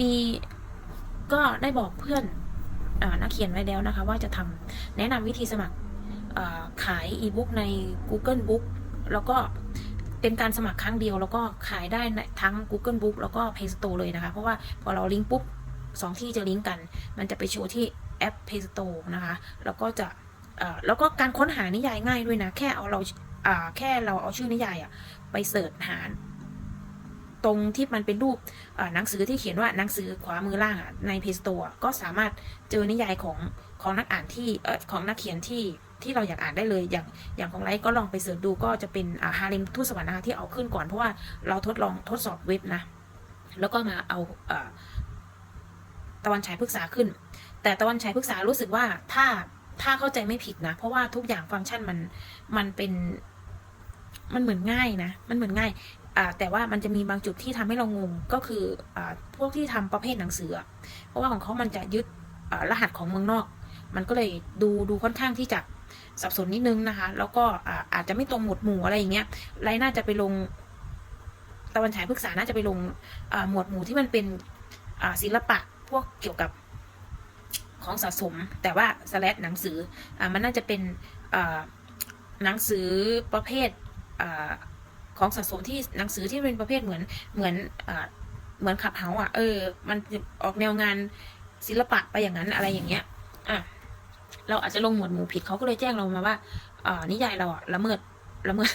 มีก็ได้บอกเพื่อนอนักเขียนไว้แล้วนะคะ ว่าจะทำแนะนำวิธีสมัครขายอีบุ๊กใน Google Book แล้วก็เป็นการสมัครครั้งเดียว แล้วก็ขายได้ทั้ง Google Book แล้วก็ Play Store เลยนะคะ เพราะว่าพอเราลิงก์ปุ๊บสองที่จะลิงก์กัน มันจะไปโชว์ที่แอป Play Store นะคะ แล้วก็จะแล้วก็การค้นหานิยายง่ายด้วยนะ แค่เอาเราอ่าแค่เราเอาชื่อนิยายอะไปเสิร์ชหา ตรงที่มันเป็นรูปหนังสือที่เขียนว่าหนังสือขวามือล่างใน Play Store อะก็สามารถเจอนิยายของของนักอ่านที่เอของนักเขียนที่ที่เราอยากอ่านได้เลยอย่างอย่างของไลท์ก็ลองไปเสิร์ชดูก็จะเป็นฮาเลมทูตสวรรค์นะคะที่เอาขึ้นก่อนเพราะว่าเราทดลองทดสอบเว็บนะ แล้วก็มาเอาเอตะวันฉายพฤกษาขึ้น แต่ตะวันฉายพฤกษารู้สึกว่าถ้าถ้าเข้าใจไม่ผิดนะ เพราะว่าทุกอย่างฟังก์ชันมันมันเป็นมันเหมือนง่ายนะ มันเหมือนง่าย แต่ว่ามันจะมีบางจุดที่ทำให้เรางงก็คืออพวกที่ทำประเภทหนังสือ เพราะว่าของเขามันจะยึดรหัสของเมืองนอก มันก็เลยดูดูค่อนข้างที่จะสับสนนิดนึงนะคะ แล้วก็อาอาจจะไม่ตรงหมวดหมู่อะไรอย่างเงี้ยไรน่าจะไปลงตะวันฉายพฤกษาน่าจะไปลงหมวดหมู่ที่มันเป็นศิลปะพวกเกี่ยวกับของสะสม แต่ว่าสแลดหนังสืออมันน่าจะเป็นหนังสือประเภท ของสะสมที่หนังสือที่เป็นประเภทเหมือนเหมือนเหมือนขับเฮาอะเออ มันออกแนวงานศิลปะไปอย่างนั้นอะไรอย่างเงี้ยอะเราอาจจะลงหมวดหมู่ผิดเขาก็เลยแจ้งเรามาว่าอ่านิยายเราอะละเมิดละเมิด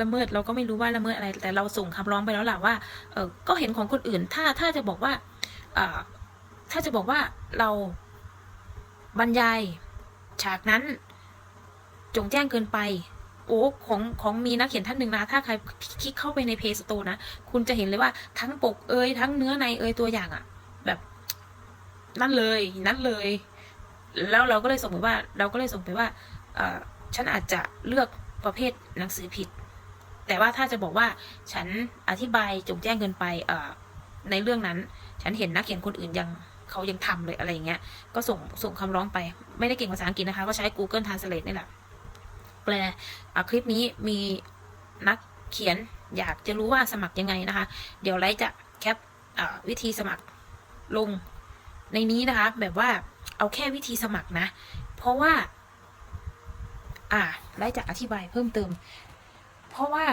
ละเมิดเราก็ไม่รู้ว่าละเมิดอะไร แต่เราส่งคำร้องไปแล้วแหละว่าเออก็เห็นของคนอื่น ถ้าถ้าจะบอกว่าอ่าถ้าจะบอกว่าเราบรรยายฉากนั้นจงแจ้งเกินไป โอ้ของของมีนักเขียนท่านหนึ่งนะถ้าใครคลิกเข้าไปในเพจสโตนะ คุณจะเห็นเลยว่าทั้งปกเอยทั้งเนื้อในเอยตัวอย่างอะแบบนั่นเลยนั่นเลย แล้วเราก็เลยส่งไปว่าเราก็เลยส่งไปว่าเออฉันอาจจะเลือกประเภทหนังสือผิด แต่ว่าถ้าจะบอกว่าฉันอธิบายจงแจ้งเกินไปเออในเรื่องนั้น ฉันเห็นนักเขียนคนอื่นยังเขายังทำเลยอะไรอย่างเงี้ยก็ส่งส่งคำร้องไปไม่ได้เก่งภาษาอังกฤษนะคะ ก็ใช้ Google Translate นี่แหละ แปลคลิปนี้มีนักเขียนอยากจะรู้ว่าสมัครยังไงนะคะ เดี๋ยวไลท์จะแคปวิธีสมัครลงในนี้นะคะ แบบว่าเอาแค่วิธีสมัครนะ เพราะว่า อ่าไลท์จะอธิบายเพิ่มเติม เพราะว่า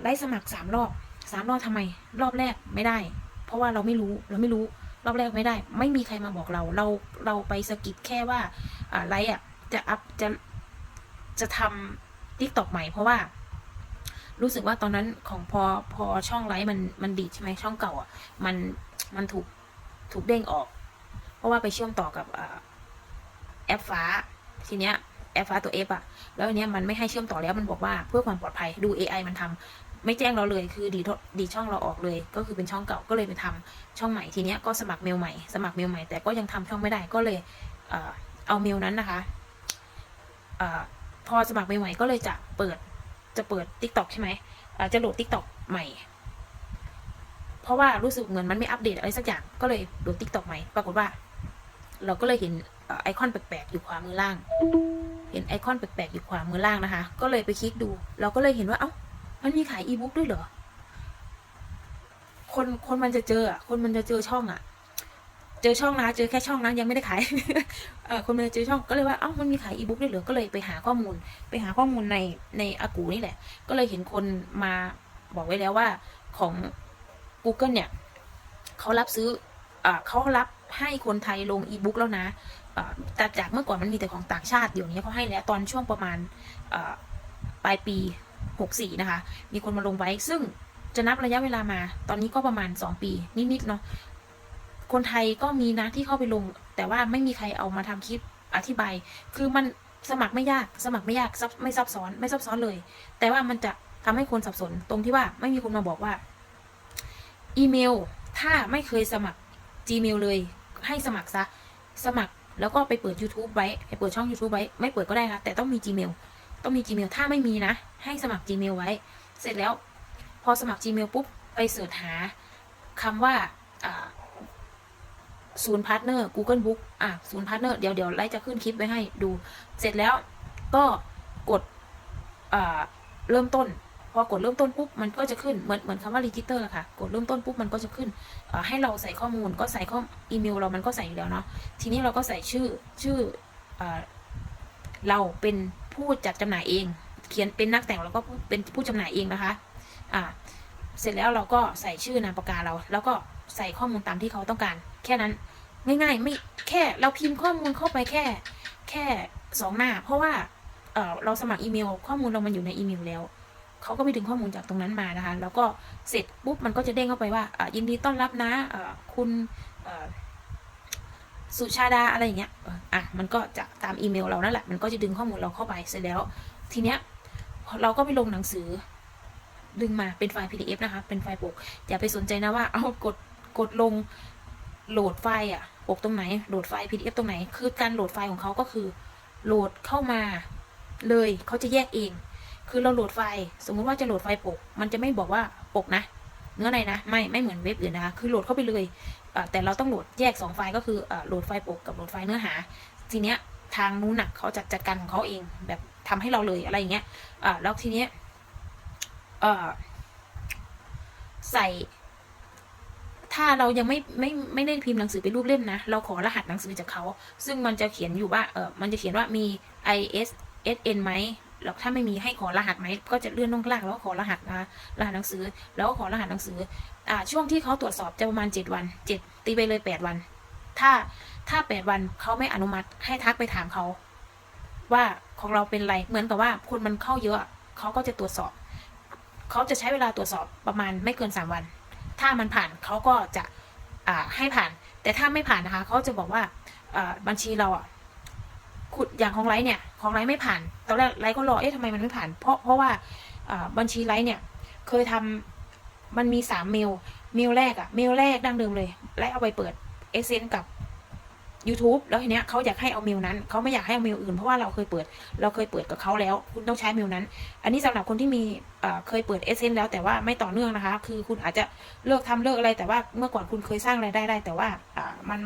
ไลท์สมัครสามรอบสามรอบทำไม รอบแรกไม่ได้ เพราะว่าเราไม่รู้เราไม่รู้ รอบแรกไม่ได้ ไม่มีใครมาบอกเรา เราเราไปสกิปแค่ว่าอ่าไลท์อะจะอัพจะ จะทำทิกตอกใหม่เพราะว่า รู้สึกว่าตอนนั้นของพอพอช่องไลฟ์มันมันดีใช่ไหมช่องเก่าอะมันมันถูกถูกเด้งออก เพราะว่าไปเชื่อมต่อกับอแอปฟ้าทีเนี้ยแอปฟ้าตัวเอฟอะแล้วอันเนี้ยมันไม่ให้เชื่อมต่อแล้วมันบอกว่าเพื่อความปลอดภัยดู AI มันทำไม่แจ้งเราเลยคือดีดดีช่องเราออกเลย ก็คือเป็นช่องเก่าก็เลยไปทำช่องใหม่ทีเนี้ยก็สมัครเมลใหม่สมัครเมลใหม่แต่ก็ยังทำช่องไม่ได้ก็เลยเอาเมลนั้นนะคะ พอสมัครใหม่ๆก็เลยจะเปิดจะเปิด t ิ k t o k ใช่ไหมจะโหลด t ิ k t o k ใหม่ เพราะว่ารู้สึกเหมือนมันไม่อัปเดตอะไรสักอย่างก็เลยโหลด t ิ k t o k ใหม่ ปรากฏว่า เราก็เลยเห็นไอคอนแปลกๆอยู่ขวามือล่าง เห็นไอคอนแปลกๆอยู่ขวามือล่างนะคะ ก็เลยไปคลิกดู เราก็เลยเห็นว่าเอ้ามันมีขายอีบุ๊กด้วยเหรอคนคนมันจะเจออะคนมันจะเจอช่องอะ เจอช่องนะเจอแค่ช่องนะยังไม่ได้ขายคนมันจะเจอช่องก็เลยว่าเอ้ามันมีขายอีบุ๊กด้วยเหรอก็เลยไปหาข้อมูล ไปหาข้อมูลในในอากูนี่แหละ ก็เลยเห็นคนมาบอกไว้แล้วว่าของ Google เนี่ยเขารับซื้ออเขารับให้คนไทยลงอีบุ๊กแล้วนะแต่จากเมื่อก่อนมันมีแต่ของต่างชาติเดี๋ยวนี้เขาให้แล้วตอนช่วงประมาณปลายปี 64 นะคะ มีคนมาลงไว้ซึ่งจะนับระยะเวลามา ตอนนี้ก็ประมาณ 2 ปีนิดๆเนาะ คนไทยก็มีนะที่เข้าไปลง แต่ว่าไม่มีใครเอามาทำคลิปอธิบาย คือมันสมัครไม่ยาก สมัครไม่ยากซับไม่ซับซ้อน ไม่ซับซ้อนเลย แต่ว่ามันจะทำให้คนสับสนตรงที่ว่าไม่มีคนมาบอกว่า อีเมล ถ้าไม่เคยสมัคร Gmail เลย ให้สมัครซะ สมัครแล้วก็ไปเปิด YouTube ไว้ไปเปิดช่อง YouTube ไว้ ไม่เปิดก็ได้ค่ะ แต่ต้องมี Gmail ต้องมี Gmail ถ้าไม่มีนะ ให้สมัคร Gmail ไว้ เสร็จแล้ว พอสมัคร Gmail ปุ๊บ ไปเสิร์ชหาคำว่า ศูนย์พาร์ทเนอร์ Google Book อะศูนย์พาร์ทเนอร์เดี๋ยวเดี๋ยวไลท์จะขึ้นคลิปไว้ให้ดู เสร็จแล้วก็กดอ่าเริ่มต้น พอกดเริ่มต้นปุ๊บมันก็จะขึ้นเหมือนเหมือนคำว่า register อะค่ะ กดเริ่มต้นปุ๊บมันก็จะขึ้นให้เราใส่ข้อมูลก็ใส่ข้ออีเมลเรามันก็ใส่อยู่แล้วเนาะทีนี้เราก็ใส่ชื่อชื่อเอ่อเราเป็นผู้จัดจำหน่ายเอง เขียนเป็นนักแต่งแล้วก็เป็นผู้จำหน่ายเองนะคะอ่าเสร็จแล้วเราก็ใส่ชื่อนามปากกาเรา แล้วก็ใส่ข้อมูลตามที่เขาต้องการ แค่นั้นง่ายๆไม่แค่เราพิมพ์ข้อมูลเข้าไปแค่ แค่สองหน้า เพราะว่าเออเราสมัครอีเมล ข้อมูลเรามันอยู่ในอีเมลแล้วเขาก็ไปดึงข้อมูลจากตรงนั้นมานะคะ แล้วก็เสร็จปุ๊บมันก็จะเด้งเข้าไปว่าอยินดีต้อนรับนะเออคุณสุชาดาอะไรอย่างเงี้ยอ่ออะมันก็จะตามอีเมลเรานั่นแหละมันก็จะดึงข้อมูลเราเข้าไปเสร็จแล้ว ทีเนี้ยเราก็ไปลงหนังสือ ดึงมาเป็นไฟล์ PDF นะคะ เป็นไฟล์ปกอย่าไปสนใจนะว่าเอากดกดลง โหลดไฟล์อะปกตรงไหนโหลดไฟล์ PDF ตรงไหน คือการโหลดไฟล์ของเขาก็คือ โหลดเข้ามา เลยเขาจะแยกเอง คือเราโหลดไฟล์สมมุติว่าจะโหลดไฟล์ปก มันจะไม่บอกว่าปกนะ เนื้อในนะ ไม่ไม่เหมือนเว็บอื่นนะคะคือโหลดเข้าไปเลยแต่เราต้องโหลดแยกสองไฟล์ก็คือโหลดไฟล์ปกกับโหลดไฟล์เนื้อหา ทีเนี้ยทางนู้นน่ะเขาจะจัดการของเขาเอง แบบทำให้เราเลยอะไรอย่างเงี้ยแล้วทีเนี้ยใส่ ถ้าเรายังไม่ไม่ไม่ได้พิมพ์หนังสือเป็นรูปเล่มนะ เราขอรหัสหนังสือจากเขา ซึ่งมันจะเขียนอยู่ว่าเออมันจะเขียนว่ามี ISSN ไหมแล้วถ้าไม่มีให้ขอรหัสไหมก็จะเลื่อนลงล่างแล้วขอรหัสนะรหัสหนังสือ แล้วก็ขอรหัสหนังสืออ่าช่วงที่เขาตรวจสอบจะประมาณเจ็ดวันเจ็ดตีไปเลยแปดวัน ถ้าถ้าแปดวันเขาไม่อนุมัติให้ทักไปถามเขาว่าของเราเป็นไรเหมือนกับว่าคนมันเข้าเยอะเขาก็จะตรวจสอบ เขาจะใช้เวลาตรวจสอบประมาณไม่เกินสามวัน ถ้ามันผ่านเขาก็จะอ่าให้ผ่าน แต่ถ้าไม่ผ่านนะคะเขาจะบอกว่าบัญชีเราอะขุดอย่างของไลท์เนี่ยของไลท์ไม่ผ่านตอนแรกไลท์ก็รอเอ๊ะทำไมมันไม่ผ่าน เพราะเพราะว่าบัญชีไลท์เนี่ยเคยทำมันมีสามเมลเมลแรกอะเมลแรกดั้งเดิมเลยไลท์เอาไปเปิดเอเซนกับ YouTube แล้วทีเนี้ยเขาอยากให้เอาเมลนั้นเขาไม่อยากให้เอาเมลอื่นเพราะว่าเราเคยเปิด เราเคยเปิดกับเขาแล้ว คุณต้องใช้เมลนั้น อันนี้สำหรับคนที่มีเคยเปิดเอเซนแล้วแต่ว่าไม่ต่อเนื่องนะคะ คือคุณอาจจะเลิกทำเลิกอะไร แต่ว่าเมื่อก่อนคุณเคยสร้างรายได้ได้ แต่ว่ามัน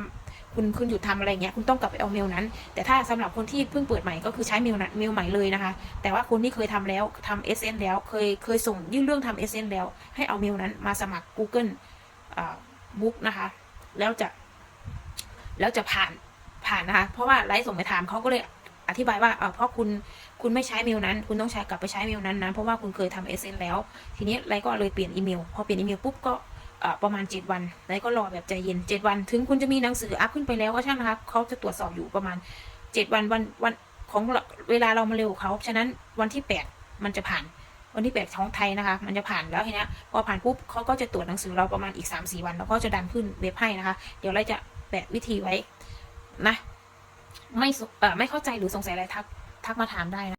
คุณคุณหยุดทำอะไรเงี้ยคุณต้องกลับไปเอาเมลนั้น แต่ถ้าสำหรับคนที่เพิ่งเปิดใหม่ก็คือใช้เมลนั้นเมลใหม่เลยนะคะ แต่ว่าคนที่เคยทำแล้วทำเอเซนแล้วเคยเคยส่งยื่นเรื่องทำเอเซนแล้ว ให้เอาเมลนั้นมาสมัคร Google บุ๊กนะคะ แล้วจะ แล้วจะผ่านผ่านนะคะ เพราะว่าไลฟ์ส่งไปถามเขาก็เลยอธิบายว่าเเพราะคุณคุณไม่ใช้เมลนั้น คุณต้องใช้กลับไปใช้เมลนั้นนะ เพราะว่าคุณเคยทำเอเซนแล้ว ทีนี้ไลฟ์ก็เลยเปลี่ยนอีเมล พอเปลี่ยนอีเมลปุ๊บก็ประมาณ 7 วันไลฟ์ก็รอแบบใจเย็น 7 วัน ถึงคุณจะมีหนังสืออัพขึ้นไปแล้วก็ช่างนะคะเขาจะตรวจสอบอยู่ประมาณ 7 วันวันวันของเวลาเรามาเร็วเขา ฉะนั้นวันที่ 8 มันจะผ่าน วันที่8ของไทยนะคะ มันจะผ่านแล้วทีนี้พอผ่านปุ๊บเขาก็จะตรวจหนังสือเราประมาณอีก 3-4 วัน แล้วก็จะดันขึ้นเว็บให้นะคะ เดี๋ยวเราจะ แปะวิธีไว้นะ ไม่เอ่อไม่เข้าใจหรือสงสัยอะไรทักทักมาถามได้นะ